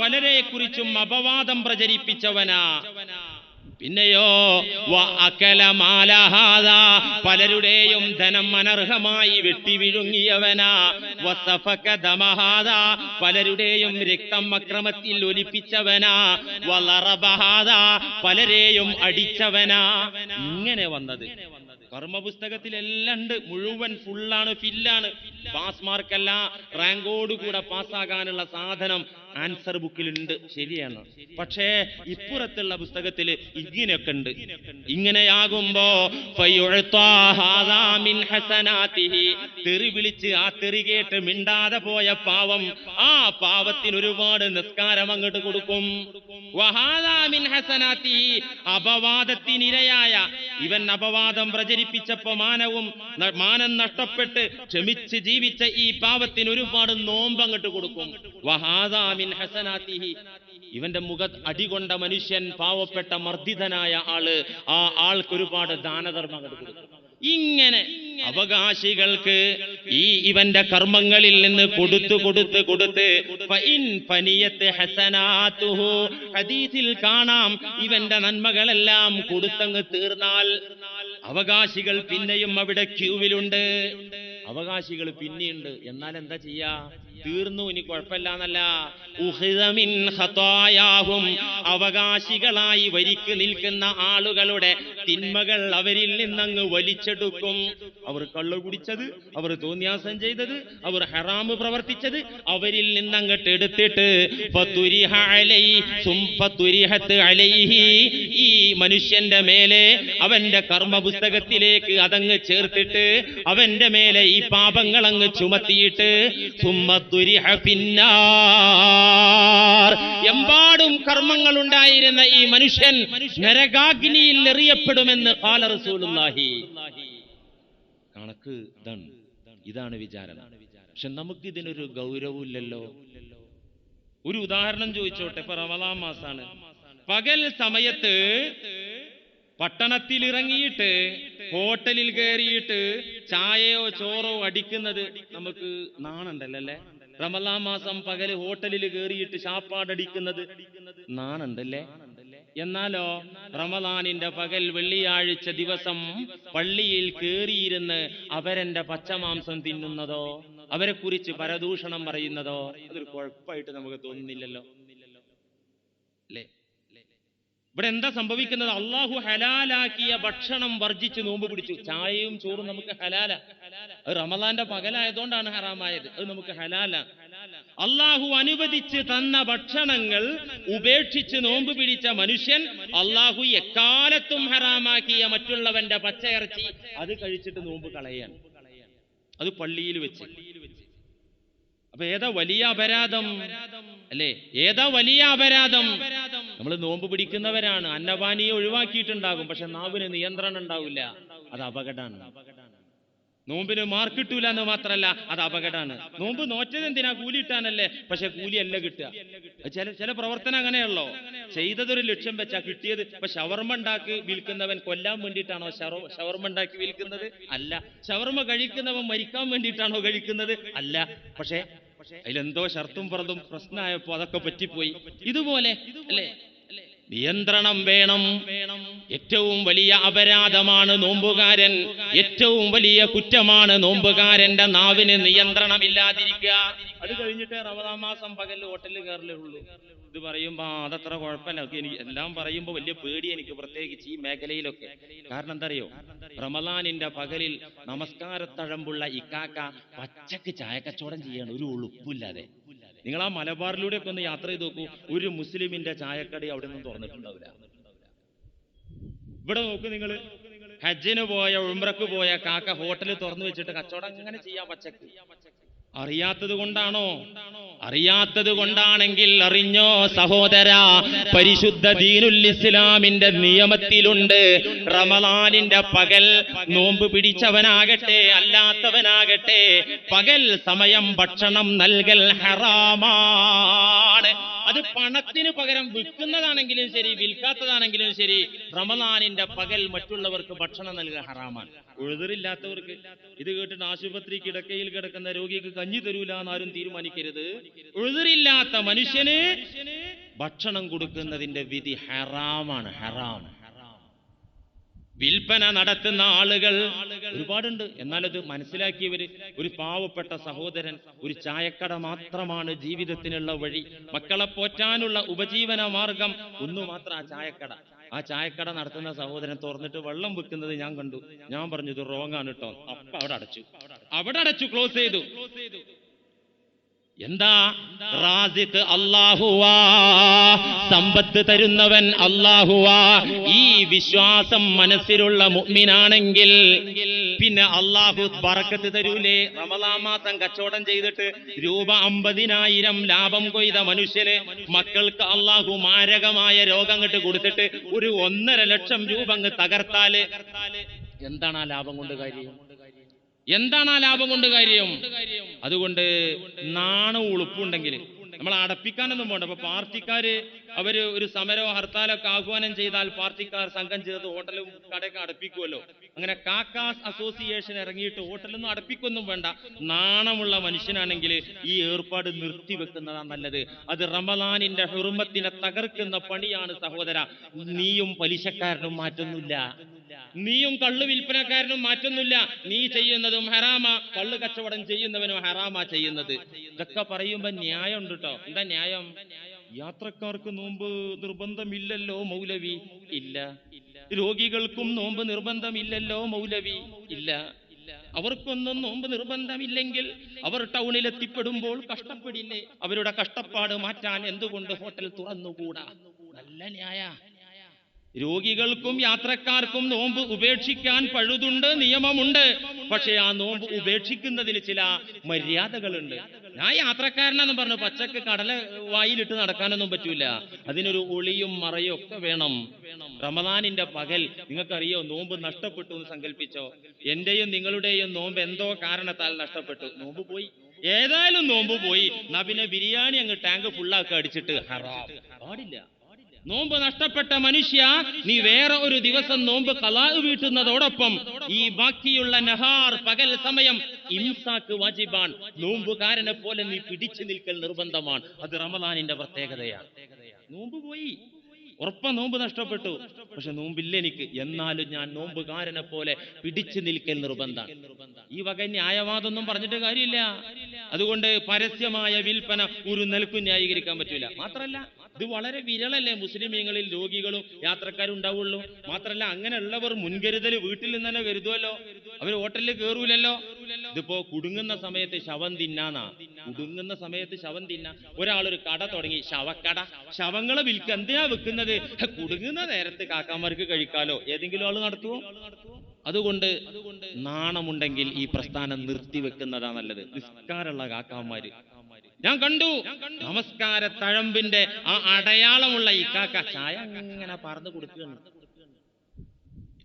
പലരെ കുറിച്ചും അപവാദം പ്രചരിപ്പിച്ചവനാ. പിന്നെയോ പലരുടെയും ധനം അനർഹമായി വെട്ടിവിഴുങ്ങിയവനാ വസഫക ദമഹാദ പലരുടെയും രക്തം അക്രമത്തിൽ ഒലിപ്പിച്ചവനാ. പലരെയും അടിച്ചവനാ. ഇങ്ങനെ വന്നത്. കർമ്മപുസ്തകത്തിലെല്ലാം ഉണ്ട് മുഴുവൻ ഫുള്ളാണ് ഫില്ലാണ് പാസ് മാർക്കല്ല റാങ്കോട് കൂടെ പാസ്സാകാനുള്ള സാധനം ആൻസർ ബുക്കിലുണ്ട് ശരിയാണ്. പക്ഷേ ഇപ്പുറത്തുള്ള പുസ്തകത്തിൽ ഇങ്ങനെയൊക്കെ ഉണ്ട്. ഇങ്ങനെയാകുമ്പോ. തെറി വിളിച്ച് ആ തെറി കേട്ട് മിണ്ടാതെ പോയ പാവം ആ പാവത്തിന് ഒരുപാട് നിസ്കാരം അങ്ങോട്ട് കൊടുക്കും. അപവാദത്തിനിരയായ ഇവൻ അപവാദം പ്രചരിപ്പിച്ചപ്പോ മാനവും മാനം നഷ്ടപ്പെട്ട് ക്ഷമിച്ച് ജീവിച്ച ഈ പാവത്തിന് ഒരുപാട് നോമ്പ് അങ്ങോട്ട് കൊടുക്കും. വഹാദാ മിൻ ഹസനാതിഹി. ഇവന്റെ മുഖ അടി കൊണ്ട മനുഷ്യൻ പാവപ്പെട്ട മർദ്ദിതനായ ആൾ ആ ആൾക്ക് ഒരുപാട് ദാനധർമ്മങ്ങൾ കൊടുക്കും ഇങ്ങനെ അവകാശികൾക്ക് ഈ ഇവന്റെ കർമ്മങ്ങളിൽ നിന്ന് കൊടുത്തു കൊടുത്ത് കൊടുത്ത്. ഹദീസിൽ കാണാം ഇവന്റെ നന്മകളെല്ലാം കൊടുത്തങ്ങ് തീർന്നാൽ അവകാശികൾ പിന്നെയും അവിടെ ക്യൂവിലുണ്ട് അവകാശികൾ പിന്നെയുണ്ട് എന്നാൽ എന്താ ചെയ്യാ തീർന്നു ഇനി മിൻ ഖതായാഹും. അവകാശികളായി വരിക്ക് നിൽക്കുന്ന ആളുകളുടെ തിന്മകൾ അവരിൽ നിന്നങ്ങ് വലിച്ചെടുക്കും അവർ കള്ളു കുടിച്ചത് അവർ തോന്നിയാസം ചെയ്തത് അവർ ഹറാമ് പ്രവർത്തിച്ചത് അവരിൽ നിന്നങ്ങട്ട് എടുത്തിട്ട്. ഈ മനുഷ്യന്റെ മേലെ അവന്റെ കർമ്മ പുസ്തകത്തിലേക്ക് അതങ്ങ് ചേർത്തിട്ട് അവന്റെ മേലെ ഈ പാപങ്ങൾ അങ്ങ് ചുമത്തിയിട്ട് എമ്പാടും കർമ്മങ്ങൾ ഉണ്ടായിരുന്ന ഈ മനുഷ്യൻ നരകാഗ്നിയിൽ എറിയപ്പെടുമെന്ന് റസൂലുള്ളാഹി. കണക്ക് ഇതാണ്. ഇതാണ് വിചാരം. പക്ഷെ നമുക്ക് ഇതിനൊരു ഗൗരവമില്ലല്ലോ. ഒരു ഉദാഹരണം ചോദിച്ചോട്ടെ. ഇപ്പൊ റമദാം മാസാണ്. പകൽ സമയത്ത് പട്ടണത്തിൽ ഇറങ്ങിയിട്ട് ഹോട്ടലിൽ കയറിയിട്ട് ചായയോ ചോറോ അടിക്കുന്നത് നമുക്ക് നാണുണ്ടല്ലോ അല്ലേ? റമദാൻ മാസം പകൽ ഹോട്ടലിൽ കയറിയിട്ട് ശാപ്പാടടിക്കുന്നത് നാണുണ്ടല്ലേ? എന്നാലോ റമദാനിന്റെ പകൽ വെള്ളിയാഴ്ച ദിവസം പള്ളിയിൽ കയറിയിരുന്ന് അവരെന്റെ പച്ചമാംസം തിന്നുന്നതോ അവരെ കുറിച്ച് പരദൂഷണം പറയുന്നതോ അതൊരു കുഴപ്പമായിട്ട് നമുക്ക് തോന്നുന്നില്ലല്ലോ. അല്ലേ? ഇവിടെ എന്താ സംഭവിക്കുന്നത്? അള്ളാഹു ഹലാലാക്കിയ ഭക്ഷണം വർജിച്ച് നോമ്പ് പിടിച്ചു. ചായയും ചോറും നമുക്ക് ഹലാല. റമദാന്റെ പകലായതുകൊണ്ടാണ് ഹറാമായത്. അത് നമുക്ക് ഹലാല. അള്ളാഹു അനുവദിച്ച് തന്ന ഭക്ഷണങ്ങൾ ഉപേക്ഷിച്ച് നോമ്പ് പിടിച്ച മനുഷ്യൻ അള്ളാഹു എക്കാലത്തും ഹറാമാക്കിയ മറ്റുള്ളവന്റെ പച്ചയിറച്ചി അത് കഴിച്ചിട്ട് നോമ്പ് കളയാണ്. അത് പള്ളിയിൽ വെച്ച്. അപ്പൊ ഏതാ വലിയ അപരാധം? അല്ലേ? ഏതാ വലിയ അപരാധം? നമ്മൾ നോമ്പ് പിടിക്കുന്നവരാണ്. അന്നപാനിയെ ഒഴിവാക്കിയിട്ടുണ്ടാകും. പക്ഷെ നാവിന് നിയന്ത്രണം ഉണ്ടാവില്ല. അത് അപകടമാണ്. നോമ്പിന് മാർക്ക് കിട്ടൂല എന്ന് മാത്രല്ല അത് അപകടമാണ്. നോമ്പ് നോറ്റത് എന്തിനാ? കൂലി ഇട്ടാനല്ലേ പക്ഷെ കൂലിയല്ല കിട്ടുക. ചില ചില പ്രവർത്തനം അങ്ങനെയല്ലോ ചെയ്തതൊരു ലക്ഷ്യം വെച്ചാ കിട്ടിയത്. ഇപ്പൊ ഷവർമ ഉണ്ടാക്കി വിൽക്കുന്നവൻ കൊല്ലാൻ വേണ്ടിയിട്ടാണോ ഷവർ- ഷവർമ ഉണ്ടാക്കി വിൽക്കുന്നത്? അല്ല. ഷവർമ കഴിക്കുന്നവൻ മരിക്കാൻ വേണ്ടിയിട്ടാണോ കഴിക്കുന്നത്? അല്ല. പക്ഷേ അതിലെന്തോ ഷർത്തും പുറത്തും പ്രശ്നമായപ്പോ അതൊക്കെ പറ്റിപ്പോയി. ഇതുപോലെ അല്ലേ? നിയന്ത്രണം വേണം. ഏറ്റവും വലിയ അപരാധമാണ് നോമ്പുകാരൻ. ഏറ്റവും വലിയ കുറ്റമാണ് നോമ്പുകാരന്റെ നാവിന് നിയന്ത്രണമില്ലാതിരിക്കുക അത് കഴിഞ്ഞിട്ട് റമദാൻ മാസം പകൽ ഹോട്ടലിൽ കയറലേ ഉള്ളൂ. ഇത് പറയുമ്പോ ആ അതത്ര കുഴപ്പമില്ല. എനിക്ക് എല്ലാം പറയുമ്പോ വലിയ പേടി എനിക്ക് പ്രത്യേകിച്ച് ഈ മേഖലയിലൊക്കെ. കാരണം എന്താ അറിയോ റമദാനിന്റെ പകലിൽ നമസ്കാരത്തഴമ്പുള്ള ഇക്കാക്ക പച്ചക്ക് ചായ കച്ചവടം ചെയ്യാണ്. ഒരു ഉളുപ്പില്ലാതെ. നിങ്ങൾ ആ മലബാറിലൂടെ ഒക്കെ ഒന്ന് യാത്ര ചെയ്ത് നോക്കൂ. ഒരു മുസ്ലിമിന്റെ ചായക്കടി അവിടെ നിന്നും തുറന്നിട്ടുണ്ടാവില്ല. ഇവിടെ നോക്കൂ നിങ്ങൾ ഹജ്ജിന് പോയ ഉംറക്ക് പോയ കാക്ക ഹോട്ടലിൽ തുറന്നു വെച്ചിട്ട് കച്ചവടം അങ്ങനെ ചെയ്യാം പച്ചക്ക്. അറിയാത്തത് കൊണ്ടാണോ? അറിയാത്തത് കൊണ്ടാണെങ്കിൽ അറിഞ്ഞോ സഹോദര പരിശുദ്ധ ദീനുൽ ഇസ്ലാമിന്റെ നിയമത്തിലുണ്ട്. റമലാനിന്റെ പകൽ നോമ്പ് പിടിച്ചവനാകട്ടെ അല്ലാത്തവനാകട്ടെ പകൽ സമയം ഭക്ഷണം നൽകൽ ഹറാമാണ്. അത് പണത്തിന് പകരം വിൽക്കുന്നതാണെങ്കിലും ശരി വിൽക്കാത്തതാണെങ്കിലും ശരി റമദാനിന്റെ പകൽ മറ്റുള്ളവർക്ക് ഭക്ഷണം നൽകുക ഹറാമാണ്. ഉഴുതറില്ലാത്തവർക്ക് ഇത് കേട്ടിട്ട് ആശുപത്രി കിടക്കയിൽ കിടക്കുന്ന രോഗിക്ക് കഞ്ഞി തരൂല എന്നാരും തീരുമാനിക്കരുത്. ഉഴുതറില്ലാത്ത മനുഷ്യന് ഭക്ഷണം കൊടുക്കുന്നതിന്റെ വിധി ഹറാമാണ് ഹറാം. വിൽപ്പന നടത്തുന്ന ആളുകൾ ഒരുപാടുണ്ട്. എന്നാലത് മനസ്സിലാക്കിയവര് ഒരു പാവപ്പെട്ട സഹോദരൻ ഒരു ചായക്കട മാത്രമാണ് ജീവിതത്തിനുള്ള വഴി. മക്കളെ പോറ്റാനുള്ള ഉപജീവന മാർഗം ഒന്നു മാത്രം ആ ചായക്കട. ആ ചായക്കട നടത്തുന്ന സഹോദരൻ തുറന്നിട്ട് വെള്ളം വെക്കുന്നത് ഞാൻ കണ്ടു. ഞാൻ പറഞ്ഞു ഇത് റോങ് ആണ് കേട്ടോ അപ്പൊ അവിടെ അടച്ചു. അവിടെ അടച്ചു. ക്ലോസ് ചെയ്തു. എന്താ? റാസിഖ് അല്ലാഹുവാ. സമ്പത്ത് തരുന്നവൻ അല്ലാഹുവാ. ഈ വിശ്വാസം മനസ്സിലുള്ള മുഗ്മിനാണെങ്കിൽ പിന്നെ അള്ളാഹു പറക്കത്ത് തരൂലേ. റമലാമാസം മാസം കച്ചവടം ചെയ്തിട്ട് രൂപ അമ്പതിനായിരം ലാഭം കൊയ്ത മനുഷ്യന് മക്കൾക്ക് അള്ളാഹു മാരകമായ രോഗം അങ്ങോട്ട് കൊടുത്തിട്ട് ഒരു ഒന്നര ലക്ഷം രൂപ അങ്ങ് തകർത്താൽ എന്താണ് ആ ലാഭം കൊണ്ട് കാര്യം? എന്താണ് ആ ലാഭം കൊണ്ട് കാര്യം? അതുകൊണ്ട് നാണവും ഉളുപ്പുണ്ടെങ്കിൽ. നമ്മൾ അടപ്പിക്കാനൊന്നും പോകണ്ട അപ്പൊ പാർട്ടിക്കാര് അവർ ഒരു സമരമോ ഹർത്താലൊക്കെ ആഹ്വാനം ചെയ്താൽ പാർട്ടിക്കാർ സംഘം ചേർത്ത് ഹോട്ടലും കടയൊക്കെ അടപ്പിക്കുമല്ലോ അങ്ങനെ കാക്കാസ് അസോസിയേഷൻ ഇറങ്ങിയിട്ട് ഹോട്ടലൊന്നും അടപ്പിക്കൊന്നും വേണ്ട. നാണമുള്ള മനുഷ്യനാണെങ്കിൽ ഈ ഏർപ്പാട് നിർത്തിവെക്കുന്നതാണ് നല്ലത്. അത് റമലാനിന്റെ ഹുറുമത്തിനെ തകർക്കുന്ന പണിയാണ് സഹോദര. നീയും പലിശക്കാരനും മാറ്റുന്നില്ല നീയും കള്ളു വിൽപ്പനക്കാരനും മാറ്റുന്നില്ല നീ ചെയ്യുന്നതും ഹറാമ. കള്ളു കച്ചവടം ചെയ്യുന്നവനും ഹറാമ ചെയ്യുന്നത്. ഇതൊക്കെ പറയുമ്പോ ന്യായം ഉണ്ട് കേട്ടോ എന്താ ന്യായം? യാത്രക്കാർക്ക് നോമ്പ് നിർബന്ധമില്ലല്ലോ മൗലവി. ഇല്ല. രോഗികൾക്കും നോമ്പ് നിർബന്ധമില്ലല്ലോ മൗലവി. ഇല്ല. അവർക്കൊന്നും നോമ്പ് നിർബന്ധമില്ലെങ്കിൽ അവർ ടൗണിൽ എത്തിപ്പെടുമ്പോൾ കഷ്ടപ്പെടില്ലേ? അവരുടെ കഷ്ടപ്പാട് മാറ്റാൻ എന്തുകൊണ്ട് ഹോട്ടൽ തുറന്നുകൂടാ? നല്ല ന്യായ. രോഗികൾക്കും യാത്രക്കാർക്കും നോമ്പ് ഉപേക്ഷിക്കാൻ പഴുതുണ്ട് നിയമമുണ്ട്. പക്ഷേ ആ നോമ്പ് ഉപേക്ഷിക്കുന്നതിൽ ചില മര്യാദകളുണ്ട്. ഞാൻ യാത്രക്കാരനെന്ന് പറഞ്ഞു പച്ചക്ക് കടല വായിലിട്ട് നടക്കാനൊന്നും പറ്റൂല. അതിനൊരു ഒളിയും മറയും ഒക്കെ വേണം. റമദാനിന്റെ പകൽ നിങ്ങൾക്കറിയോ നോമ്പ് നഷ്ടപ്പെട്ടു എന്ന് സങ്കല്പിച്ചോ? എന്റെയും നിങ്ങളുടെയും നോമ്പ് എന്തോ കാരണത്താൽ നഷ്ടപ്പെട്ടു. നോമ്പ് പോയി. ഏതായാലും നോമ്പ് പോയി. പിന്നെ ബിരിയാണി അങ്ങ് ടാങ്ക് ഫുള്ളാക്കി അടിച്ചിട്ട്. പാടില്ല. നോമ്പ് നഷ്ടപ്പെട്ട മനുഷ്യ നീ വേറെ ഒരു ദിവസം നോമ്പ് കലാ വീട്ടുന്നതോടൊപ്പം ഈ ബാക്കിയുള്ള നഹാർ പകൽ സമയം ഇംസാക്ക് വാജിബാൻ നോമ്പുകാരനെ പോലെ നീ പിടിച്ചു നിൽക്കൽ നിർബന്ധമാണ്. അത് റമദാനിന്റെ പ്രത്യേകതയാണ്. നോമ്പ് പോയി. ഉറപ്പ നോമ്പ് നഷ്ടപ്പെട്ടു. പക്ഷെ നോമ്പില്ല എനിക്ക്. എന്നാലും ഞാൻ നോമ്പുകാരനെ പോലെ പിടിച്ചു നിൽക്കൽ നിർബന്ധമാണ്. ഈ വക ന്യായവാദമൊന്നും പറഞ്ഞിട്ട് കാര്യമില്ല. അതുകൊണ്ട് പരസ്യമായ വിൽപ്പന ഒരു നിലക്കും ന്യായീകരിക്കാൻ പറ്റില്ല മാത്രല്ല ഇത് വളരെ വിരളല്ലേ? മുസ്ലിമീങ്ങളിൽ രോഗികളും യാത്രക്കാരും ഉണ്ടാവുള്ളൂ മാത്രല്ല അങ്ങനെയുള്ളവർ മുൻകരുതൽ വീട്ടിൽ നിന്ന് തന്നെ കരുതുമല്ലോ അവർ ഹോട്ടലിൽ കയറൂലല്ലോ ഇതിപ്പോ കുടുങ്ങുന്ന സമയത്ത് ശവം തിന്നാന്നാ. കുടുങ്ങുന്ന സമയത്ത് ശവം തിന്ന. ഒരാളൊരു കട തുടങ്ങി. ശവക്കട. ശവങ്ങളെ വിൽക്ക. എന്തിനാ വെക്കുന്നത് കുടുങ്ങുന്ന നേരത്ത് കാക്കാമാർക്ക് കഴിക്കാലോ. ഏതെങ്കിലും ആൾ നടത്തുവോ? അതുകൊണ്ട് നാണമുണ്ടെങ്കിൽ ഈ പ്രസ്ഥാനം നിർത്തിവെക്കുന്നതാ നല്ലത്. നിസ്കാരമുള്ള കാക്കാമാര്. ഞാൻ കണ്ടു. നമസ്കാര തഴമ്പിന്റെ ആ അടയാളമുള്ള ഈ കാക്ക ചായ ഇങ്ങനെ പറന്നു കൊടുക്കുകയാണ്.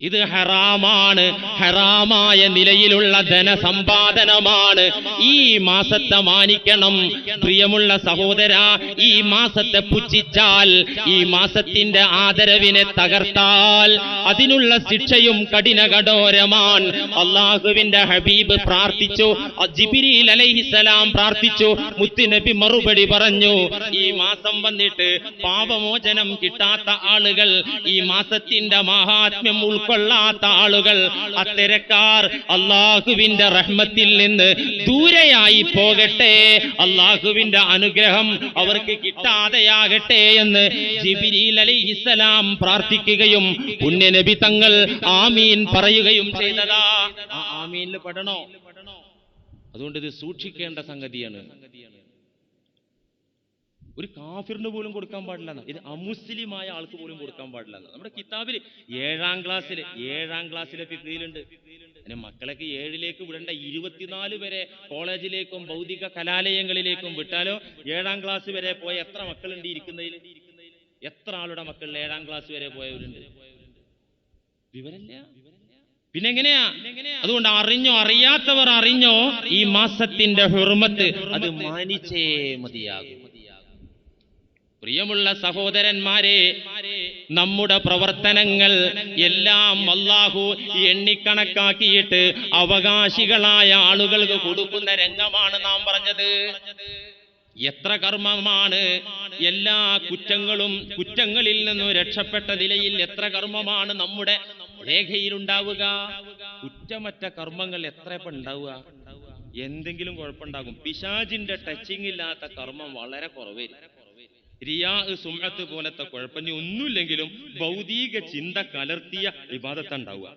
ഇത് ഹറാമാണ്. ഹറാമായ നിലയിലുള്ള ധനസമ്പാദനമാണ്. ഈ മാസത്തെ മാനിക്കണം. പ്രിയമുള്ള സഹോദര ഈ മാസത്തെ പുച്ഛിച്ചാൽ ഈ മാസത്തിന്റെ ആദരവിനെ തകർത്താൽ അതിനുള്ള ശിക്ഷയും കഠിന കഠോരമാണ് അള്ളാഹുവിന്റെ ഹബീബ് പ്രാർത്ഥിച്ചു. ജിബിരിൽ അലൈഹിസലാം പ്രാർത്ഥിച്ചു. മുത്തുനബി മറുപടി പറഞ്ഞു ഈ മാസം വന്നിട്ട് പാപമോചനം കിട്ടാത്ത ആളുകൾ ഈ മാസത്തിന്റെ മഹാത്മ്യം ഉൾക്കൊള്ളാത്ത ആളുകൾ അത്തരക്കാർ അള്ളാഹുവിന്റെ റഹ്മത്തിൽ നിന്ന് ദൂരെയായി പോകട്ടെ. അള്ളാഹുവിന്റെ അനുഗ്രഹം അവർക്ക് കിട്ടാതെയാകട്ടെ എന്ന് ജിബിരിൽ അലൈഹിസ്സലാം പ്രാർത്ഥിക്കുകയും പുണ്യനബി തങ്ങൾ ആമീൻ പറയുകയും ചെയ്തതാ. ആമീനിൽ പെടണോ? അതുകൊണ്ട് ഇത് സൂക്ഷിക്കേണ്ട സംഗതിയാണ്. ഒരു കാഫിറിന് പോലും കൊടുക്കാൻ പാടില്ല ഇത് അമുസ്ലിമായ ആൾക്ക് പോലും കൊടുക്കാൻ പാടില്ല നമ്മുടെ കിതാബിൽ ഏഴാം ക്ലാസ്സിൽ ഏഴാം ക്ലാസ്സിലെ ഫിഖിലുണ്ട്. പിന്നെ മക്കളൊക്കെ ഏഴിലേക്ക് വിടേണ്ട ഇരുപത്തിനാല് വരെ കോളേജിലേക്കും ഭൗതിക കലാലയങ്ങളിലേക്കും വിട്ടാലോ ഏഴാം ക്ലാസ് വരെ പോയ എത്ര മക്കളുണ്ട് ഇരിക്കുന്നതിൽ? എത്ര ആളുടെ മക്കളിൽ ഏഴാം ക്ലാസ് വരെ പോയവരുണ്ട്? വിവരല്ല പിന്നെ എങ്ങനെയാ? അതുകൊണ്ട് അറിഞ്ഞോ അറിയാത്തവർ അറിഞ്ഞോ ഈ മാസത്തിന്റെ ഹുർമത്ത് അത് മാനിച്ചേ മതിയാകും. പ്രിയമുള്ള സഹോദരന്മാരെ നമ്മുടെ പ്രവർത്തനങ്ങൾ എല്ലാം അല്ലാഹു എണ്ണിക്കണക്കാക്കിയിട്ട് അവകാശികളായ ആളുകൾക്ക് കൊടുക്കുന്ന രംഗമാണ് നാം പറഞ്ഞത്. എത്ര കർമ്മമാണ് എല്ലാ കുറ്റങ്ങളും കുറ്റങ്ങളിൽ നിന്നും രക്ഷപ്പെട്ട നിലയിൽ എത്ര കർമ്മമാണ് നമ്മുടെ രേഖയിലുണ്ടാവുക? കുറ്റമറ്റ കർമ്മങ്ങൾ എത്ര ഉണ്ടാവുക? എന്തെങ്കിലും കുഴപ്പമുണ്ടാകും. പിശാജിന്റെ ടച്ചിങ് ഇല്ലാത്ത കർമ്മം വളരെ കുറവായിരിക്കും. റിയാ സുമത്ത് പോലത്തെ കുഴപ്പം ഒന്നുമില്ലെങ്കിലും ഭൗതിക ചിന്ത കലർത്തിയ വിവാദത്തുണ്ടാവുക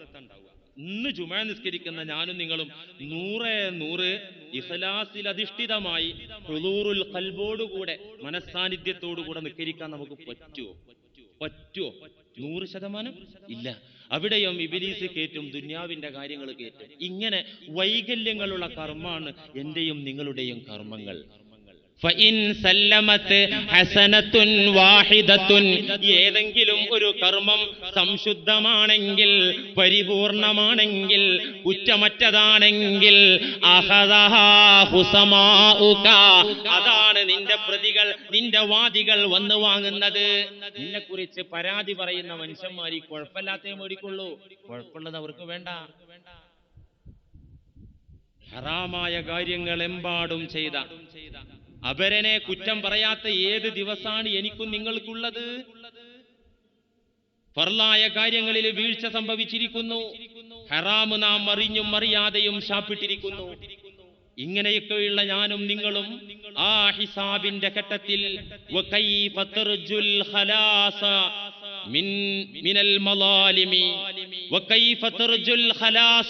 ഇന്ന് ജുമ നിസ്കരിക്കുന്ന ഞാനും നിങ്ങളും നൂറേ നൂറ് ഇഖലാസിൽ അധിഷ്ഠിതമായി ഹുളൂറുൽ കൽബോടുകൂടെ മനസ്സാന്നിധ്യത്തോടുകൂടെ നിസ്കരിക്കാൻ നമുക്ക് പറ്റുമോ പറ്റുമോ നൂറ് ശതമാനം? ഇല്ല. അവിടെയും ഇബിലീസ് കയറ്റും ദുന്യാവിന്റെ കാര്യങ്ങൾ കയറ്റും ഇങ്ങനെ വൈകല്യങ്ങളുള്ള കർമ്മമാണ് എന്റെയും നിങ്ങളുടെയും കർമ്മങ്ങൾ. ഏതെങ്കിലും ഒരു കർമ്മം സംശുദ്ധമാണെങ്കിൽ പരിപൂർണമാണെങ്കിൽ കുറ്റമറ്റതാണെങ്കിൽ. അതാണ് നിന്റെ പ്രതികൾ നിന്റെ വാദികൾ വന്നു വാങ്ങുന്നത്. നിന്നെ കുറിച്ച് പരാതി പറയുന്ന മനുഷ്യന്മാർ ഈ കുഴപ്പമില്ലാത്തേ മേടിക്കുള്ളൂ. കുഴപ്പമുള്ളത് അവർക്ക് വേണ്ട. ഹറാമായ കാര്യങ്ങൾ എമ്പാടും ചെയ്ത. അപരനെ കുറ്റം പറയാത്ത ഏത് ദിവസമാണ് എനിക്കും നിങ്ങൾക്കുള്ളത്? ഫർലായ കാര്യങ്ങളിൽ വീഴ്ച സംഭവിച്ചിരിക്കുന്നു. ഹറാമ് നാം അറിഞ്ഞും അറിയാതെയും ശാപ്പിട്ടിരിക്കുന്നു. ഇങ്ങനെയൊക്കെയുള്ള ഞാനും നിങ്ങളും ആ ഹിസാബിന്റെ ഘട്ടത്തിൽ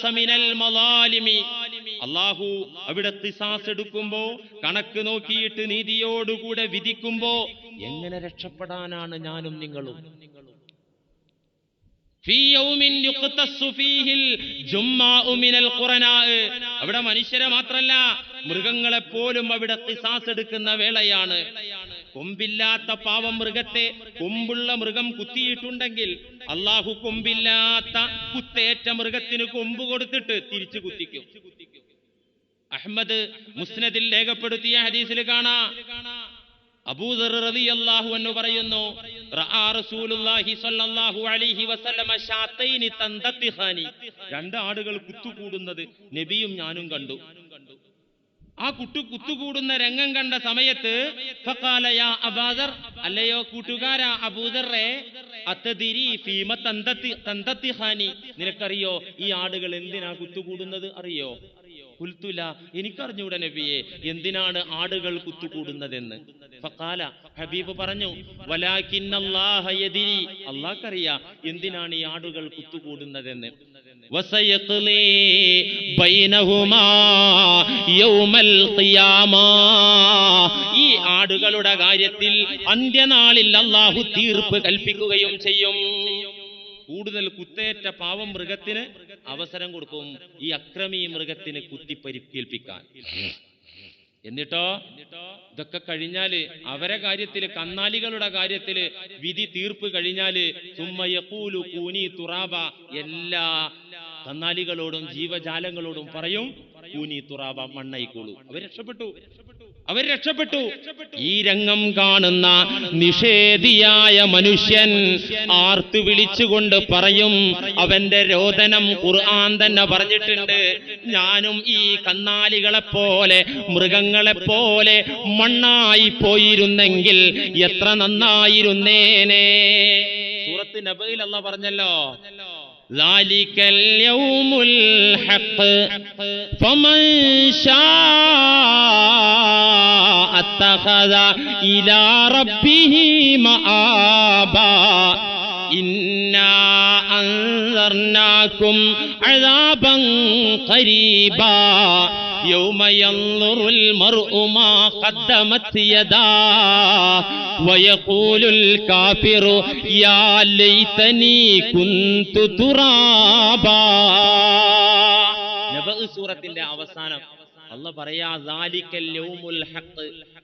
മിനൽ മലാലിമി. അള്ളാഹു അവിടെ തിസാസ് എടുക്കുമ്പോ കണക്ക് നോക്കിയിട്ട് നീതിയോടുകൂടെ വിധിക്കുമ്പോ എങ്ങനെ രക്ഷപ്പെടാനാണ് ഞാനും നിങ്ങളും. അവിടെ മനുഷ്യരെ മാത്രല്ല മൃഗങ്ങളെ പോലും അവിടെ തിസാസ് എടുക്കുന്ന വേളയാണ്. കൊമ്പില്ലാത്ത പാവം മൃഗത്തെ കൊമ്പുള്ള മൃഗം കുത്തിയിട്ടുണ്ടെങ്കിൽ അള്ളാഹു കൊമ്പില്ലാത്ത കുത്തേറ്റ മൃഗത്തിന് കൊമ്പ് കൊടുത്തിട്ട് തിരിച്ചു കുത്തിക്കും. അഹ്മദ് മുസ്നദിൽ രേഖപ്പെടുത്തിയ ഹദീസിൽ കാണാ. അബൂദർ പറയുന്നു അലൈഹി വസല്ലമ ശാത്തൈനി തന്തത്തിഖാനി. രണ്ട് ആടുകൾ കുത്തുകൂടുന്നത് നബിയും ഞാനും കണ്ടു. ആ കുട്ടു കുത്തുകൂടുന്ന രംഗം കണ്ട സമയത്ത് അബാദർ അല്ലയോ കൂട്ടുകാരാ അബൂദറെ നിനക്കറിയോ ഈ ആടുകൾ എന്തിനാ കുത്തുകൂടുന്നത്? അറിയോ? കുൽത്തുല എനിക്കറിഞ്ഞൂടെ നബിയെ എന്തിനാണ് ആടുകൾ കുത്തുകൂടുന്നതെന്ന്? ഹബീബ് പറഞ്ഞു അല്ലാഹ്ക്കറിയാ എന്തിനാണ് ഈ ആടുകൾ കുത്തുകൂടുന്നതെന്ന്. ഈ ആടുകളുടെ കാര്യത്തിൽ അന്ത്യനാളിൽ അള്ളാഹു തീർപ്പ് കൽപ്പിക്കുകയും ചെയ്യും. കൂടുതൽ കുത്തേറ്റ പാവം മൃഗത്തിന് അവസരം കൊടുക്കും ഈ അക്രമി മൃഗത്തിന് കുത്തിപ്പരിക്കേൽപ്പിക്കാൻ. എന്നിട്ടോ? ഇതൊക്കെ കഴിഞ്ഞാൽ അവരെ കാര്യത്തിൽ കന്നാലികളുടെ കാര്യത്തിൽ വിധി തീർപ്പ് കഴിഞ്ഞാൽ സുമ്മയക്കൂലു കൂനി തുറാബ എല്ലാ കന്നാലികളോടും ജീവജാലങ്ങളോടും പറയും കൂനി തുറാബ മണ്ണായിക്കോളൂ. അവർ രക്ഷപ്പെട്ടു. അവർ രക്ഷപ്പെട്ടു. ഈ രംഗം കാണുന്ന നിഷേധിയായ മനുഷ്യൻ ആർത്തു വിളിച്ചുകൊണ്ട് പറയും അവന്റെ രോദനം ഖുർആൻ തന്നെ പറഞ്ഞിട്ടുണ്ട്. ഞാനും ഈ കന്നാലികളെ പോലെ മൃഗങ്ങളെ പോലെ മണ്ണായി പോയിരുന്നെങ്കിൽ എത്ര നന്നായിരുന്നേനെ. സൂറത്ത് നബയിൽ അല്ല പറഞ്ഞല്ലോ ذلك اليوم الحق. فمن شاء اتخذ إلى ربه مآبا. إنا أنذرناكم عذابا قريبا. يوم ينظر المرء ما قدمت يداه ويقول الكافر يا ليتني كنت ترابا നബഅ് സൂറത്തിന്റെ അവസാനം അല്ല പറയാ.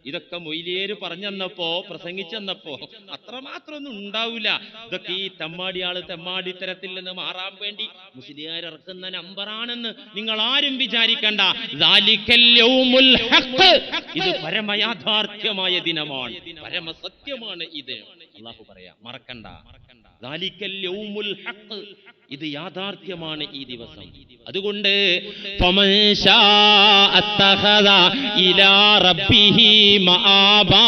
ഇതൊക്കെ മൊയിലേര് പറഞ്ഞെന്നപ്പോ പ്രസംഗിച്ചെന്നപ്പോ അത്രമാത്രം ഒന്നും ഉണ്ടാവില്ല ഇതൊക്കെ ഈ തെമ്മാടിയാൾ തരത്തിൽ നിന്ന് മാറാൻ വേണ്ടി മുസ്ലിയാർ ഇറക്കുന്ന നമ്പറാണെന്ന് നിങ്ങൾ ആരും വിചാരിക്കണ്ട. ഇത് പരമയാഥാർത്ഥ്യമായ ദിനമാണ് പരമസത്യമാണ് ഇത് അള്ളാഹു പറയാ മറക്കണ്ട ഹഖ്. ഇത് യാഥാർത്ഥ്യമാണ് ഈ ദിവസം അതുകൊണ്ട് ഇലാ റബ്ബിഹി മആബാ.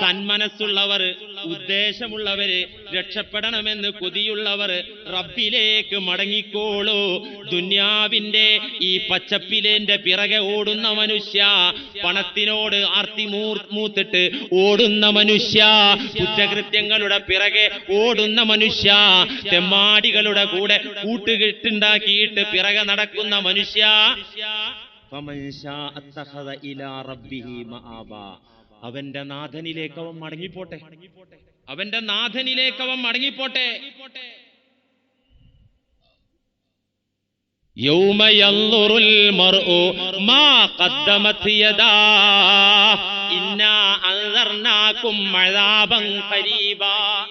സന്മനസ്സുള്ളവർ ഉദ്ദേശമുള്ളവര് രക്ഷപ്പെടണമെന്ന് കൊതിയുള്ളവർ റബ്ബിലേക്ക് മടങ്ങിക്കോളൂ ദുന്യാവിന്റെ ഈ പച്ചപ്പിലേന്റെ പിറകെ ഓടുന്ന മനുഷ്യ പണത്തിനോട് ആർത്തി മൂത്തിട്ട് ഓടുന്ന മനുഷ്യ കുറ്റകൃത്യങ്ങളുടെ പിറകെ ഓടുന്ന മനുഷ്യ തെമ്മാടികളുടെ കൂടെ കൂട്ടുകെട്ടുണ്ടാക്കിയിട്ട് പിറകെ നടക്കുന്ന മനുഷ്യ. അവന്റെ നാഥനിലേക്ക് അവൻ മടങ്ങിപ്പോട്ടെ. അവന്റെ നാഥനിലേക്ക് അവൻ മടങ്ങിപ്പോട്ടെ. മർഉ മാ ഖദ്ദമത് യദാ. ഇന്നാ അൻദർനാകും അദാബൻ ഖരീബാ.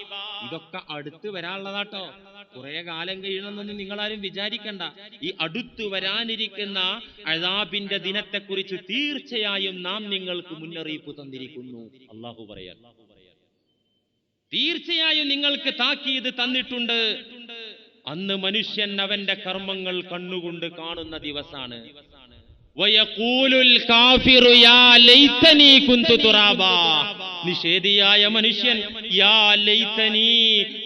ഇതൊക്കെ അടുത്ത് വരാനുള്ളതാട്ടോ. കുറെ കാലം കഴിയണമെന്നൊന്നും നിങ്ങളാരും വിചാരിക്കണ്ട. ഈ അടുത്തു വരാനിരിക്കുന്ന അഴാബിന്റെ ദിനത്തെക്കുറിച്ച് തീർച്ചയായും നാം നിങ്ങൾക്ക് മുന്നറിയിപ്പ് തന്നിരിക്കുന്നു. അള്ളാഹു പറയാൻ. തീർച്ചയായും നിങ്ങൾക്ക് താക്കീത് തന്നിട്ടുണ്ട്. അന്ന് മനുഷ്യൻ അവന്റെ കർമ്മങ്ങൾ കണ്ണുകൊണ്ട് കാണുന്ന ദിവസാണ്. നിഷേധിയായ മനുഷ്യൻ യാ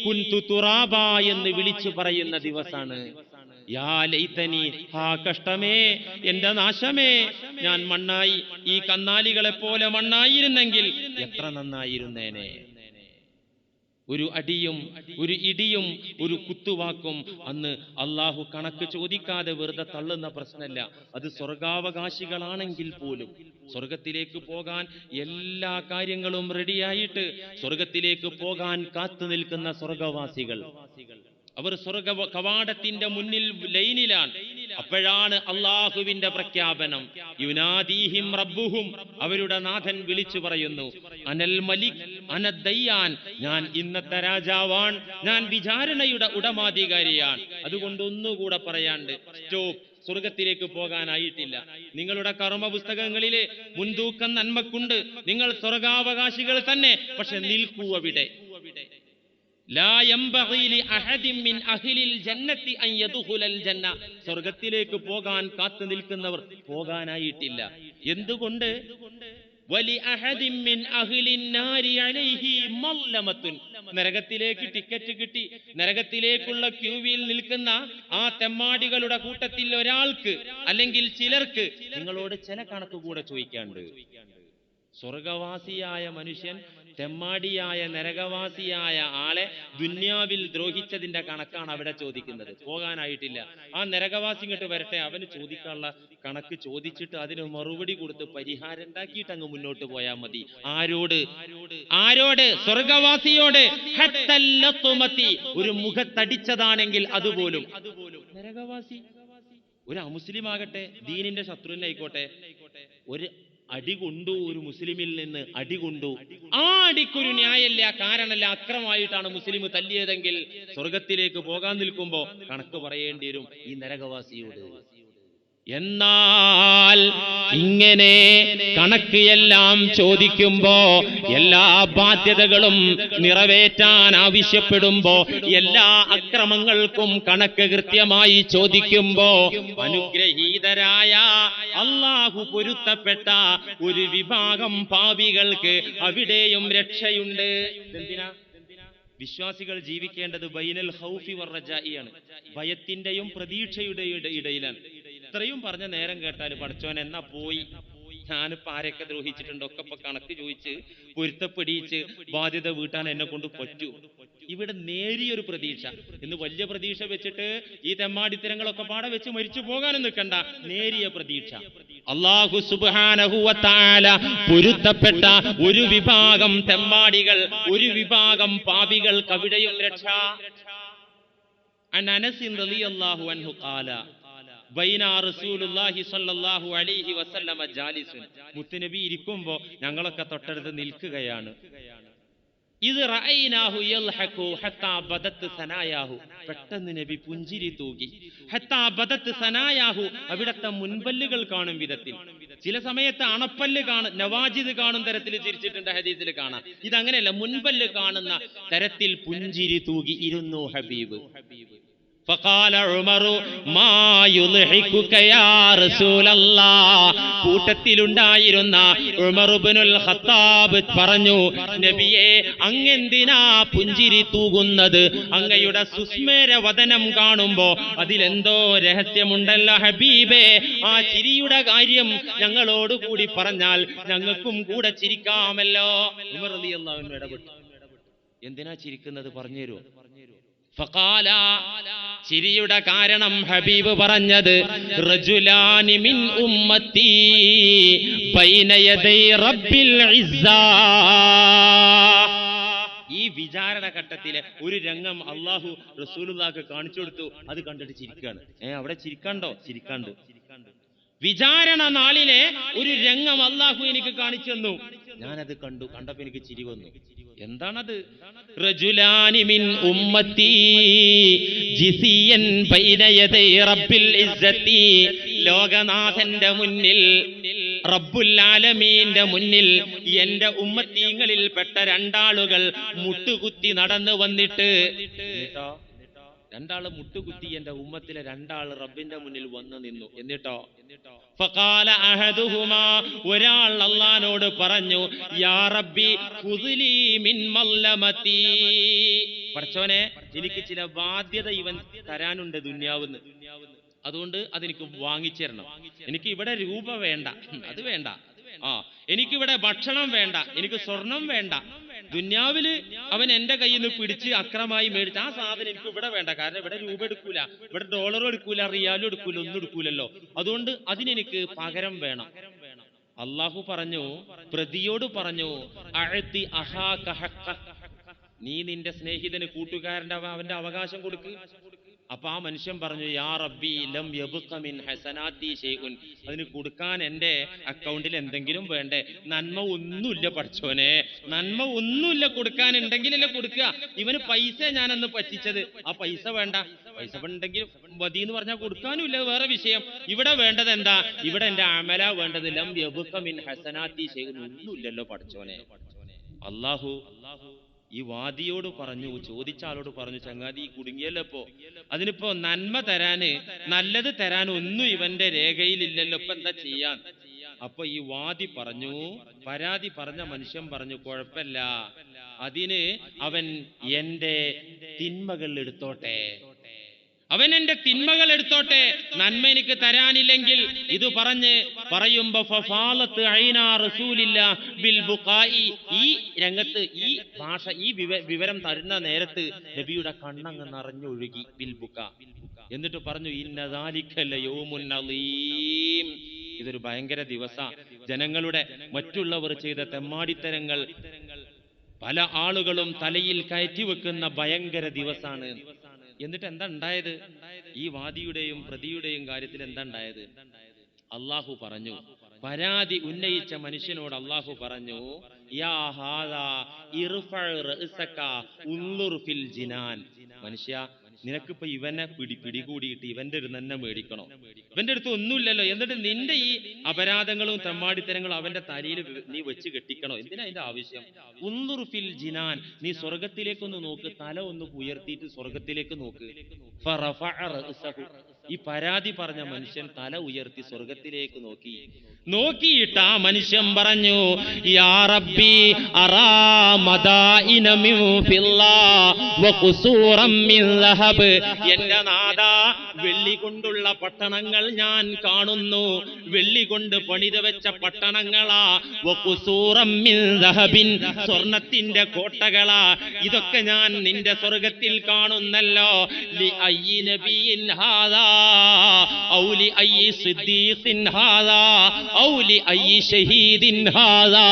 കുന്തു തുറാബ എന്ന് വിളിച്ചു പറയുന്ന ദിവസാണ്. ആ കഷ്ടമേ എന്റെ നാശമേ. ഞാൻ മണ്ണായി ഈ കന്നാലികളെ പോലെ മണ്ണായിരുന്നെങ്കിൽ എത്ര നന്നായിരുന്നേനെ. ഒരു അടിയും ഒരു ഇടിയും ഒരു കുത്തുവാക്കും അന്ന് അള്ളാഹു കണക്ക് ചോദിക്കാതെ വെറുതെ തള്ളുന്ന പ്രശ്നമല്ല. അത് സ്വർഗാവകാശികളാണെങ്കിൽ പോലും സ്വർഗത്തിലേക്ക് പോകാൻ എല്ലാ കാര്യങ്ങളും റെഡിയായിട്ട് സ്വർഗത്തിലേക്ക് പോകാൻ കാത്തു നിൽക്കുന്ന സ്വർഗവാസികൾ. അവർ സ്വർഗ കവാടത്തിന്റെ മുന്നിൽ ലൈനിലാണ്. അപ്പോഴാണ് അള്ളാഹുവിന്റെ പ്രഖ്യാപനം. യുനാദീഹിം റബ്ബുഹും അവരുടെ നാഥൻ വിളിച്ചു പറയുന്നു അനൽ മലിക് അനദ്ദയ്യാൻ ഞാൻ ഇന്നത്തെ രാജാവാണ് ഞാൻ വിചാരണയുടെ ഉടമാധികാരിയാണ്. അതുകൊണ്ട് ഒന്നുകൂടെ പറയാണ്ട് സ്റ്റോപ്പ് സ്വർഗത്തിലേക്ക് പോകാനായിട്ടില്ല. നിങ്ങളുടെ കർമ്മ പുസ്തകങ്ങളിലെ മുൻതൂക്കം നന്മക്കുണ്ട്. നിങ്ങൾ സ്വർഗാവകാശികൾ തന്നെ പക്ഷെ നിൽക്കൂ അവിടെ. സ്വർഗത്തിലേക്ക് പോകാൻ കാത്തു നിൽക്കുന്നവർ പോകാനായിട്ടില്ല. എന്തുകൊണ്ട്? നരകത്തിലേക്ക് ടിക്കറ്റ് കിട്ടി. നരകത്തിലേക്കുള്ള ക്യൂവിൽ നിൽക്കുന്ന ആ തെമ്മാടികളുടെ കൂട്ടത്തിൽ ഒരാൾക്ക് അല്ലെങ്കിൽ ചിലർക്ക് നിങ്ങളോട് ചില കണക്ക് കൂടെ ചോദിക്കാണ്ട്. സ്വർഗവാസിയായ മനുഷ്യൻ തെമ്മാടിയായ നരകവാസിയായ ആളെ ദുന്യാവിൽ ദ്രോഹിച്ചതിന്റെ കണക്കാണ് അവിടെ ചോദിക്കുന്നത്. പോകാനായിട്ടില്ല. ആ നരകവാസി ഇങ്ങോട്ട് വരട്ടെ. അവന് ചോദിക്കാനുള്ള കണക്ക് ചോദിച്ചിട്ട് അതിന് മറുപടി കൊടുത്ത് പരിഹാരം ഉണ്ടാക്കിയിട്ട് അങ്ങ് മുന്നോട്ട് പോയാൽ മതി. ആരോട്? ആരോട്? സ്വർഗവാസിയോട്. ഒരു മുഖത്തടിച്ചതാണെങ്കിൽ അതുപോലും. നരകവാസി. ഒരു അമുസ്ലിം ആകട്ടെ ദീനിന്റെ ശത്രുവിനായിക്കോട്ടെ ഒരു അടി കൊണ്ടു ഒരു മുസ്ലിമിൽ നിന്ന് അടി കൊണ്ടു. ആ അടിക്കൊരു ന്യായല്ല കാരണല്ല അക്രമമായിട്ടാണ് മുസ്ലിം തല്ലിയതെങ്കിൽ സ്വർഗത്തിലേക്ക് പോകാൻ നിൽക്കുമ്പോ കണക്ക് പറയേണ്ടി വരും ഈ നരകവാസിയോട്. എന്നാൽ ഇങ്ങനെ കണക്ക് എല്ലാം ചോദിക്കുമ്പോ എല്ലാ ബാധ്യതകളും നിറവേറ്റാൻ ആവശ്യപ്പെടുമ്പോ എല്ലാ അക്രമങ്ങൾക്കും കണക്ക് കൃത്യമായി ചോദിക്കുമ്പോ അനുഗ്രഹീതരായ അള്ളാഹു പൊരുത്തപ്പെട്ട ഒരു വിഭാഗം പാപികൾക്ക് അവിടെയും രക്ഷയുണ്ട്. എന്തിനാ വിശ്വാസികൾ ജീവിക്കേണ്ടത് ബൈനൽ ഹൗഫി വർറജായിയാണ് ഭയത്തിന്റെയും പ്രതീക്ഷയുടെ ഇടയിലാണ്. എത്രയും പറഞ്ഞ നേരം കേട്ടാൽ പഠിച്ചോൻ എന്നാ പോയി? ഞാനിപ്പോ ആരെയൊക്കെ ദ്രോഹിച്ചിട്ടുണ്ട്? ഒക്കെ ഇപ്പൊ കണക്ക് ചോദിച്ച് പൊരുത്തപ്പെടിയിച്ച് ബാധ്യത വീട്ടാൻ എന്നെ കൊണ്ട് പറ്റൂ. ഇവിടെ നേരിയൊരു പ്രതീക്ഷ. ഇന്ന് വലിയ പ്രതീക്ഷ വെച്ചിട്ട് ഈ തെമ്മാടിത്തരങ്ങളൊക്കെ പാടെ വെച്ച് മരിച്ചു പോകാനും നിൽക്കണ്ട. നേരിയ പ്രതീക്ഷ. അള്ളാഹു സുബാനഹുവത്താല പൊരുത്തപ്പെട്ട ഒരു വിഭാഗം തെമ്മാടികൾ ഒരു വിഭാഗം പാപികൾ കവിടയും രക്ഷ. അനസിൻ റലിയല്ലാഹു അൻഹു കാല മുത്തുനബി ഇരിക്കുമ്പോ ഞങ്ങളൊക്കെ തൊട്ടടുത്ത് നിൽക്കുകയാണ്. പെട്ടെന്ന് നബി പുഞ്ചിരി തൂകി. സനായാഹു. അവിടത്തെ മുൻപല്ലുകൾ കാണും വിധത്തിൽ. ചില സമയത്ത് അണപ്പല്ല് കാണും നവാജിദ് കാണും തരത്തിൽ ചിരിച്ചിട്ടുണ്ട് ഹദീസിൽ കാണാം. ഇതങ്ങനെയല്ല മുൻപല്ല് കാണുന്ന തരത്തിൽ പുഞ്ചിരി തൂകി ഇരുന്നു ഹബീബ് ഹബീബ്. കൂട്ടത്തിലുണ്ടായിരുന്ന ഉമറുബിനുൽ ഖത്താബ് പറഞ്ഞു നബിയെ അങ്ങെന്തിനാ പുഞ്ചിരി തൂകുന്നത്? അങ്ങയുടെ സുസ്മേര വതനം കാണുമ്പോ അതിലെന്തോ രഹസ്യമുണ്ടല്ലോ ഹബീബേ. ആ ചിരിയുടെ കാര്യം ഞങ്ങളോട് കൂടി പറഞ്ഞാൽ ഞങ്ങൾക്കും കൂടെ ചിരിക്കാമല്ലോ. ഉമർ അലി അള്ളാഹുവിന് ഇടപെട്ടു. എന്തിനാ ചിരിക്കുന്നത്? പറഞ്ഞു തരുമോ ഫഖാല ചിരിയുടെ കാരണം ഹബീബ് പറഞ്ഞത് റജുലാനി മിൻ ഉമ്മത്തി റബ്ബിൽ ഈ വിചാരണ ഘട്ടത്തിലെ ഒരു രംഗം അള്ളാഹു റസൂലുള്ളാഹ്ക്ക് കാണിച്ചു കൊടുത്തു. അത് കണ്ടിട്ട് ചിരിക്കാണ്. ഏ അവിടെ ചിരിക്കണ്ടോ? ചിരിക്കാണ്ട്. വിചാരണ നാളിലെ ഒരു രംഗം അള്ളാഹു എനിക്ക് കാണിച്ചു തന്നു. ഞാനത് കണ്ടു. കണ്ടപ്പോ എനിക്ക് ചിരി വന്നു. എന്താണത്? റജുലാനി മിൻ ഉമ്മത്തി ജിസിയൻ റബ്ബിൽ ഇസ്സത്തി. ലോകനാഥന്റെ മുന്നിൽ റബ്ബുൽ ആലമീന്റെ മുന്നിൽ എന്റെ ഉമ്മത്തീങ്ങളിൽ പെട്ട രണ്ടാളുകൾ മുട്ടുകുത്തി നടന്നു വന്നിട്ട്. രണ്ടാൾ മുട്ടുകുത്തി എന്റെ ഉമ്മത്തിലെ രണ്ടാൾ റബ്ബിന്റെ മുന്നിൽ വന്നു നിന്നു. എന്നിട്ടോ? ഫഖാല അഹദുഹുമാ ഒരാൾ അള്ളഹാനോട് പറഞ്ഞു യാ റബ്ബി ഖുദ്ലി മിൻ മല്ലമതി എനിക്ക് ചില ബാധ്യത ഇവൻ തരാനുണ്ട് ദുന്യാവുന്ന്. അതുകൊണ്ട് അതെനിക്ക് വാങ്ങിച്ചേരണം. എനിക്ക് ഇവിടെ രൂപ വേണ്ട. അത് വേണ്ട. ആ എനിക്കിവിടെ ഭക്ഷണം വേണ്ട. എനിക്ക് സ്വർണം വേണ്ട. ദുന്യാവിൽ അവൻ എന്റെ കയ്യിൽ നിന്ന് പിടിച്ച് അക്രമായി മേടിച്ച് ആ സാധനം എനിക്ക് ഇവിടെ വേണ്ട. കാരണം ഇവിടെ രൂപ എടുക്കൂല. ഇവിടെ ഡോളറും എടുക്കൂല റിയാലും എടുക്കൂല ഒന്നും എടുക്കൂലല്ലോ. അതുകൊണ്ട് അതിനെനിക്ക് പകരം വേണം. അള്ളാഹു പറഞ്ഞു പ്രതിയോട് പറഞ്ഞു അഴത്തി അഹാ കഹ നീ നിന്റെ സ്നേഹിതന് കൂട്ടുകാരന്റെ അവന്റെ അവകാശം കൊടുക്ക്. അപ്പൊ ആ മനുഷ്യൻ പറഞ്ഞു യാ റബ്ബി ലം യബ്ഖ മിൻ ഹസനാത്തി ഷൈഉൻ അതിന് കൊടുക്കാൻ എന്റെ അക്കൗണ്ടിൽ എന്തെങ്കിലും വേണ്ടേ? നന്മ ഒന്നുമില്ല പഠിച്ചോനെ നന്മ ഒന്നുമില്ല കൊടുക്കാൻ ഉണ്ടെങ്കിലല്ലേ കൊടുക്കുക. ഇവന് പൈസ ഞാനന്ന് പറ്റിച്ചത്. ആ പൈസ വേണ്ട. പൈസ ഉണ്ടെങ്കിൽ മതി എന്ന് പറഞ്ഞാൽ കൊടുക്കാനും ഇല്ല. വേറെ വിഷയം. ഇവിടെ വേണ്ടത് എന്താ? ഇവിടെ എന്റെ അമല വേണ്ടത് ലം യബ്ഖ മിൻ ഹസനാത്തി ഷൈഉൻ ഒന്നുമില്ലല്ലോ പഠിച്ചോനെ അള്ളാഹു ഈ വാദിയോട് പറഞ്ഞു ചോദിച്ച ആളോട് പറഞ്ഞു ചങ്ങാതി ഈ കുടുങ്ങിയല്ലോ ഇപ്പോ? അതിനിപ്പോ നന്മ തരാന് നല്ലത് തരാൻ ഒന്നും ഇവന്റെ രേഖയിലില്ലല്ലോ. ഇപ്പൊ എന്താ ചെയ്യാൻ? അപ്പൊ ഈ വാദി പറഞ്ഞു പരാതി പറഞ്ഞ മനുഷ്യൻ പറഞ്ഞു കുഴപ്പമില്ല. അതിന് അവൻ എന്റെ തിന്മകൾ എടുത്തോട്ടെ. അവൻ എന്റെ തിന്മകൾ എടുത്തോട്ടെ നന്മ എനിക്ക് തരാനില്ലെങ്കിൽ ഇത് പറഞ്ഞ് പറയുമ്പോ ഈ രംഗത്ത് ഈ ഭാഷ ഈ വിവരം തരുന്ന നേരത്ത് നബിയുടെ കണ്ണങ്ങ് നിറഞ്ഞൊഴുകി ബിൽ ബിൽബുക്ക എന്നിട്ട് പറഞ്ഞു ഇന്നദാലിക്കലയോമുൻ അലീം. ഇതൊരു ഭയങ്കര ദിവസ. ജനങ്ങളുടെ മറ്റുള്ളവർ ചെയ്ത തെമ്മാടിത്തരങ്ങൾ പല ആളുകളും തലയിൽ കയറ്റി വെക്കുന്ന ഭയങ്കര ദിവസാണ്. എന്നിട്ട് എന്താ ഉണ്ടായത്? ഈ വാദിയുടെയും പ്രതിയുടെയും കാര്യത്തിൽ എന്താ ഉണ്ടായത്? അള്ളാഹു പറഞ്ഞു പരാതി ഉന്നയിച്ച മനുഷ്യനോട് അള്ളാഹു പറഞ്ഞു മനുഷ്യ നിനക്കിപ്പോ ഇവനെ പിടി പിടികൂടിയിട്ട് ഇവന്റെ ഒരു തന്നെ മേടിക്കണോ? ഇവന്റെ അടുത്ത് ഒന്നുമില്ലല്ലോ. എന്നിട്ട് നിന്റെ ഈ അപരാധങ്ങളും തെമ്മാടിത്തരങ്ങളും അവന്റെ തലയിൽ നീ വെച്ച് കെട്ടിക്കണോ? എന്തിനാ അതിന്റെ ആവശ്യം? ഉൻളുർ ഫിൽ ജിനാൻ നീ സ്വർഗത്തിലേക്കൊന്ന് നോക്ക്. തല ഒന്ന് ഉയർത്തിയിട്ട് സ്വർഗത്തിലേക്ക് നോക്ക്. ഈ പരാതി പറഞ്ഞ മനുഷ്യൻ തല ഉയർത്തി സ്വർഗത്തിലേക്ക് നോക്കി. നോക്കിയിട്ട് ആ മനുഷ്യൻ പറഞ്ഞു യാ റബ്ബി എന്റെ നാഥ വെള്ളി കൊണ്ടുള്ള പട്ടണങ്ങൾ ഞാൻ കാണുന്നു. വെള്ളി കൊണ്ട് പണിത വെച്ച പട്ടണങ്ങളാ സ്വർണത്തിന്റെ കോട്ടകളാ. ഇതൊക്കെ ഞാൻ നിന്റെ സ്വർഗത്തിൽ കാണുന്നല്ലോ. ലി ഹാദാ ഔലി അയ്യി സിദ്ദീഖിൻ ഹാദാ. ഔ ലി ഷഹീദിൻ ഹാദാ.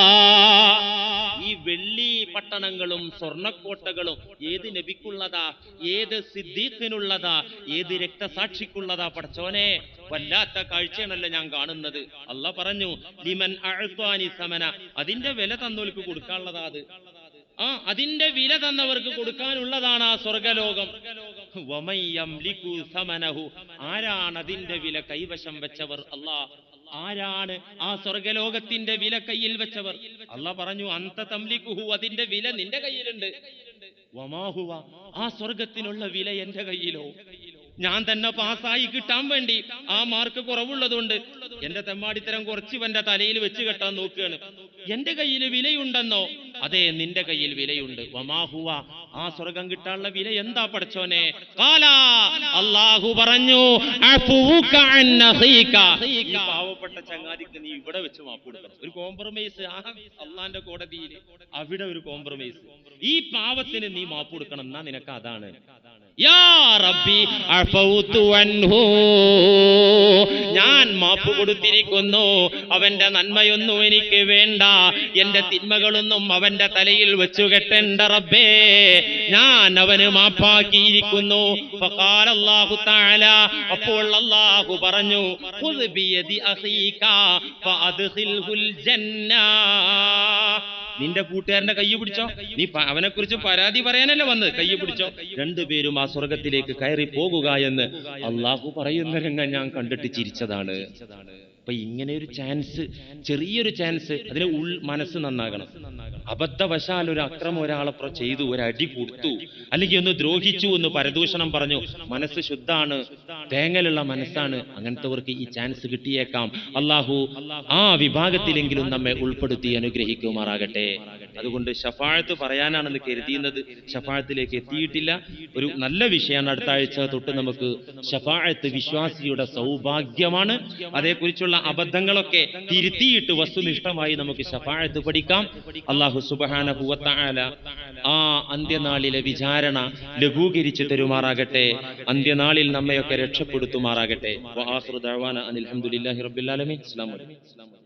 ഈ വെള്ളി പട്ടണങ്ങളും സ്വർണക്കോട്ടകളും ഏത് നബിക്കുള്ളതാ? ഏത് സിദ്ദീഖിനുള്ളതാ? ഏത് രക്തസാക്ഷിക്കുള്ളതാ? പടച്ചോനെ വല്ലാത്ത കാഴ്ചയാണല്ലോ ഞാൻ കാണുന്നത്. അല്ല പറഞ്ഞു ലിമൻ അഴുത്വാനി സമന. അതിന്റെ വില തന്നോൽക്ക് കൊടുക്കാനുള്ളതാ അത്. ആ അതിന്റെ വില തന്നവർക്ക് കൊടുക്കാനുള്ളതാണ് ആ സ്വർഗലോകം. സമനഹു. ആരാണ് അതിന്റെ വില കൈവശം വെച്ചവർ? അല്ലാ ആരാണ് ആ സ്വർഗലോകത്തിന്റെ വില കയ്യിൽ വെച്ചവർ? അല്ല പറഞ്ഞു അന്ത തംലിക്കുഹു അതിന്റെ വില നിന്റെ കയ്യിലുണ്ട്. വമാഹുവ ആ സ്വർഗത്തിനുള്ള വില എന്റെ കയ്യിലോ? ഞാൻ തന്നെ പാസ്സായി കിട്ടാൻ വേണ്ടി ആ മാർക്ക് കുറവുള്ളതുകൊണ്ട് എന്റെ തെമ്മാടിത്തരം കുറച്ച് ഇവന്റെ തലയിൽ വെച്ച് കെട്ടാൻ നോക്കുകയാണ്. എന്റെ കയ്യിൽ വിലയുണ്ടെന്നോ? അതെ നിന്റെ കയ്യിൽ വിലയുണ്ട്. വമാഹുവ ആ സ്വർഗം കിട്ടാനുള്ള വില എന്താ പഠിച്ചോനെ കാലാ. അള്ളാഹു പറഞ്ഞു പാവപ്പെട്ട ചങ്ങാതിക്ക് നീ ഇവിടെ വെച്ച് മാപ്പ് കൊടുക്കണം. ഒരു കോംപ്രമൈസ് അള്ളാന്റെ കോടതിയിൽ അവിടെ ഒരു കോംപ്രമൈസ് ഈ പാവത്തിന് നീ മാപ്പ് കൊടുക്കണം. എന്നാ നിനക്ക് അതാണ്. ഞാൻ മാപ്പ് കൊടുത്തിരിക്കുന്നു. അവന്റെ നന്മയൊന്നും എനിക്ക് വേണ്ട. എന്റെ തിന്മകളൊന്നും അവന്റെ തലയിൽ വെച്ചു കെട്ടേണ്ട റബ്ബേ. ഞാൻ അവന് മാപ്പാക്കിയിരിക്കുന്നു. അപ്പോൾ അള്ളാഹു പറഞ്ഞു ഖുദ് നിന്റെ കൂട്ടുകാരന്റെ കയ്യ് പിടിച്ചോ? നീ അവനെ കുറിച്ച് പരാതി പറയാനല്ലേ വന്ന് കയ്യ് പിടിച്ചോ? രണ്ടുപേരും ആ സ്വർഗത്തിലേക്ക് കയറി പോകുക എന്ന് അള്ളാഹു പറയുന്ന രംഗം ഞാൻ കണ്ടിട്ട് ചിരിച്ചതാണ്. അപ്പൊ ഇങ്ങനെ ഒരു ചാൻസ് ചെറിയൊരു ചാൻസ് അതിന് ഉൾ മനസ്സ് നന്നാകണം. അബദ്ധവശാൽ ഒരു അക്രമം ഒരാളെ ചെയ്തു ഒരു അടി കൊടുത്തു അല്ലെങ്കിൽ ഒന്ന് ദ്രോഹിച്ചു എന്ന് പരദൂഷണം പറഞ്ഞു മനസ്സ് ശുദ്ധാണ് തേങ്ങലുള്ള മനസ്സാണ് അങ്ങനത്തെവർക്ക് ഈ ചാൻസ് കിട്ടിയേക്കാം. അള്ളാഹു ആ വിഭാഗത്തിലെങ്കിലും നമ്മെ ഉൾപ്പെടുത്തി അനുഗ്രഹിക്കുമാറാകട്ടെ. അതുകൊണ്ട് ഷഫാഴത്ത് പറയാനാണെന്ന് കരുതിയുന്നത് ഷഫാഴത്തിലേക്ക് എത്തിയിട്ടില്ല. ഒരു നല്ല വിഷയമാണ് അടുത്ത ആഴ്ച തൊട്ട് നമുക്ക് ഷഫാഴത്ത് വിശ്വാസിയുടെ സൗഭാഗ്യമാണ്. അതേക്കുറിച്ചുള്ള അബദ്ധങ്ങളൊക്കെ തിരുത്തിയിട്ട് വസ്തുനിഷ്ഠമായി നമുക്ക് ഷഫാഴത്ത് പഠിക്കാം. അള്ളാഹു സുബഹാന സുബഹാനഹുവത്താല ആ അന്ത്യനാളിലെ വിചാരണ ലഘൂകരിച്ചു തരുമാറാകട്ടെ. അന്ത്യനാളിൽ നമ്മയൊക്കെ രക്ഷപ്പെടുത്തുമാറാകട്ടെ. ആലമീൻ. അസ്സലാമു അലൈക്കും.